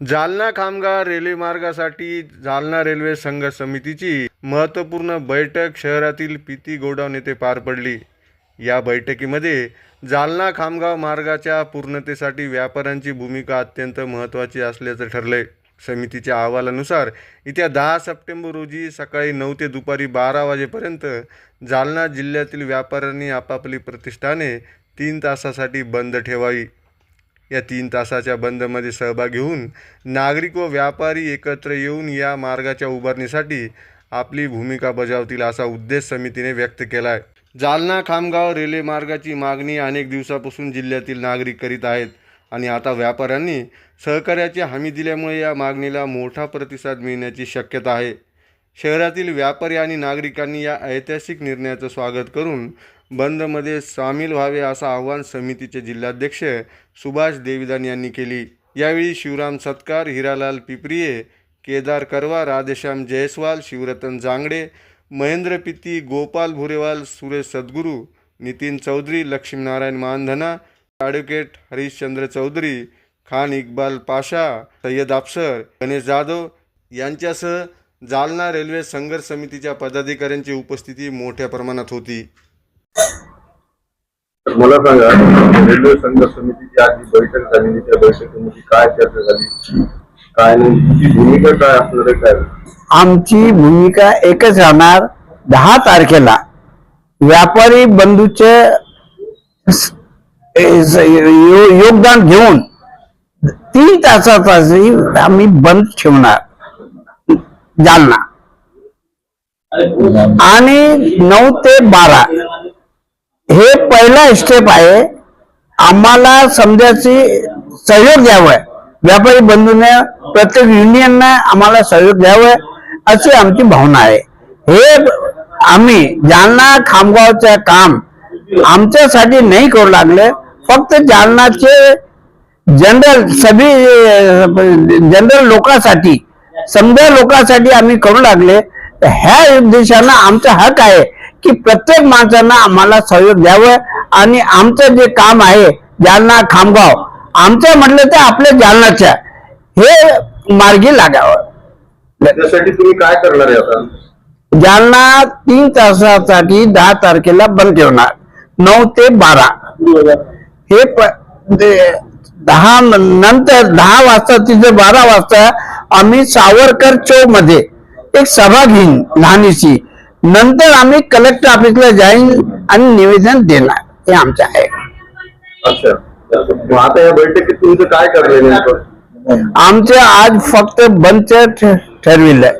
जालना कामगार रेल्वे मार्गासाठी जालना रेल्वे संघ समितीची महत्त्वपूर्ण बैठक शहरातील पीती गोडाऊन येथे पार पडली. या बैठकीमध्ये जालना खामगाव मार्गाच्या पूर्णतेसाठी व्यापाऱ्यांची भूमिका अत्यंत महत्त्वाची असल्याचं ठरले समितीच्या अहवालानुसार येत्या दहा सप्टेंबर रोजी सकाळी नऊ ते दुपारी बारा वाजेपर्यंत जालना जिल्ह्यातील व्यापाऱ्यांनी आपापली प्रतिष्ठाने तीन तासासाठी बंद ठेवावी. या तीन तासाच्या बंदमध्ये सहभागी होऊन नागरिक व व्यापारी एकत्र येऊन या मार्गाच्या उभारणीसाठी आपली भूमिका बजावतील असा उद्देश समितीने व्यक्त केला आहे जालना खामगाव रेल्वे मार्गाची मागणी अनेक दिवसापासून जिल्ह्यातील नागरिक करीत आहेत आणि आता व्यापाऱ्यांनी सहकार्याची हमी दिल्यामुळे या मागणीला मोठा प्रतिसाद मिळण्याची शक्यता आहे. शहरातील व्यापारी आणि नागरिकांनी या ऐतिहासिक निर्णयाचं स्वागत करून बंदमध्ये सामील व्हावे असं आवाहन समितीचे जिल्हाध्यक्ष सुभाष देविदान यांनी केली. यावेळी शिवराम सत्कार हिरालाल पिपरिये केदार करवा राधेश्याम जयस्वाल शिवरतन जांगडे महेंद्र पित्ती गोपाल भुरेवाल सुरेश सद्गुरू नितीन चौधरी लक्ष्मीनारायण मानधना ॲडव्होकेट हरिश्चंद्र चौधरी खान इक्बाल पाशा सय्यद अफसर गणेश जाधव यांच्यासह जालना रेल्वे संघर्ष समितीच्या पदाधिकाऱ्यांची उपस्थिती मोठ्या प्रमाणात होती. तर मला सांगा रेल्वे संघ समितीची आज जी बैठक झालेली त्या बैठकीमध्ये काय चर्चा झाली? काय नाही तुमची भूमिका काय असणार आहे काय? आमची भूमिका एकच राहणार दहा तारखेला व्यापारी बंधूचे स- ए- स- यो- योगदान घेऊन तीन तासासाठी आम्ही बंद ठेवणार जालना. आणि नऊ ते बारा हे पहिला स्टेप आहे. आम्हाला समजाची सहयोग द्यावं. व्यापारी बंधूने प्रत्येक युनियनने आम्हाला सहयोग द्यावं अशी आमची भावना आहे. हे आम्ही जालना खामगावचं काम आमच्यासाठी नाही करू लागले. फक्त जालनाचे जनरल सभी जनरल लोकांसाठी समजा लोकांसाठी आम्ही करू लागले. तर ह्या उद्देशानं आमचा हक आहे. की प्रत्येक माणसानं आम्हाला सहयोग द्यावं आणि आमचं जे काम आहे जालना खामगाव आमचं म्हटलं तर आपल्या जालनाच्या हे मार्गी लागावं. त्यासाठी तुम्ही काय करणार आहे आता? जालना तीन तासासाठी दहा तारखेला बंद ठेवणार नऊ ते बारा. हे दहा नंतर दहा वाजता तिथे बारा वाजता आम्ही सावरकर चौकमध्ये एक सभा घेईन लहानीशी. नंतर आम्ही कलेक्टर ऑफिसला जाईन आणि निवेदन देणार. हे आमचं आहे. अच्छा. मग आता या बैठकीत तुमचं काय आमचं आज फक्त बंदच ठरविलंय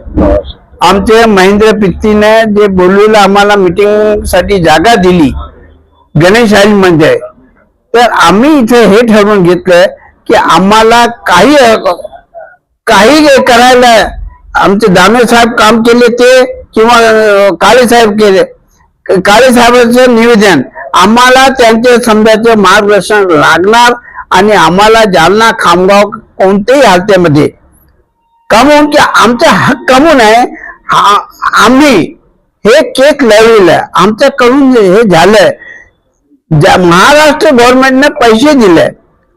आमचे महेंद्र पित्तीने जे बोललेलं आम्हाला मिटिंगसाठी जागा दिली गणेश आई म्हणजे तर आम्ही इथे हे ठरवून घेतलंय की आम्हाला काही काही करायला आमचे दानवे साहेब काम केले ते किंवा काळे साहेब केले. काळे साहेबांचं निवेदन आम्हाला त्यांचे समजाचं मार्गदर्शन लागणार आणि आम्हाला जालना खामगाव कोणत्याही हालत्यामध्ये. कमवून की आमचा हक कमवून आहे आम्ही हे केक लढविलं आमच्याकडून हे झालंय ज्या महाराष्ट्र गव्हर्नमेंटने पैसे दिले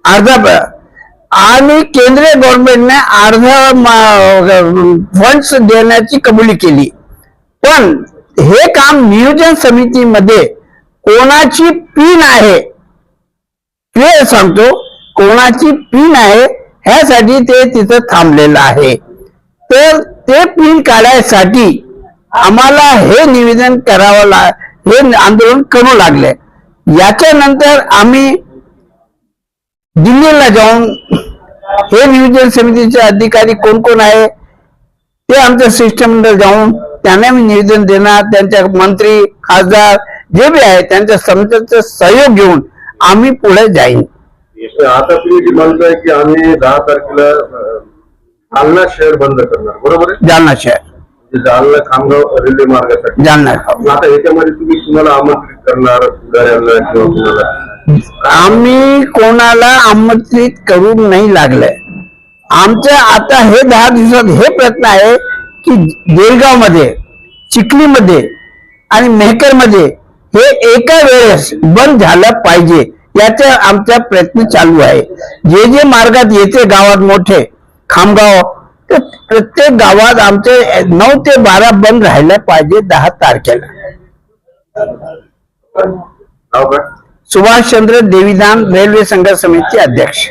अर्धा प- आणि केंद्रीय गव्हर्नमेंटने अर्धा फंड्स देण्याची कबुली केली. पण हे काम नियोजन समितीमध्ये कोणाची पिन आहे क्लिअर सांगतो. कोणाची पिन आहे ह्यासाठी ते तिथं थांबलेलं आहे. तर ते पिन काढायसाठी आम्हाला हे निवेदन करावं ला हे आंदोलन करू लागले. याच्यानंतर आम्ही दिल्लीला जाऊन हे नियोजन समितीचे अधिकारी कोण कोण आहे ते आमच्या शिष्टमंडळ जाऊन त्यांना मी निवेदन देणार त्यांच्या मंत्री खासदार जे बी आहे त्यांच्या समितीचा सहयोग घेऊन आम्ही पुढे जाईन. आता तुम्ही म्हणताय की आम्ही दहा तारखेला जालना शहर बंद करणार बरोबर आहे? जालना शहर. म्हणजे जालना खामगाव रेल्वे मार्गासाठी. जालना आता याच्यामध्ये तुम्ही कुणाला आमंत्रित करणार पुढाऱ्यांना किंवा कुणाला? आम्ही कोणाला आमंत्रित करून नाही लागलंय आमचं आता हे दहा दिवसात हे प्रयत्न आहे की देरगावमध्ये चिखलीमध्ये आणि मेहकरमध्ये हे एका वेळेस बंद झालं पाहिजे याचा आमचा प्रयत्न चालू आहे. जे जे मार्गात येते गावात मोठे खामगाव तर प्रत्येक गावात आमचे नऊ ते बारा बंद राहायला पाहिजे दहा तारखेला. सुभाषचंद्र देवीदान रेल्वे संघ समिती अध्यक्ष.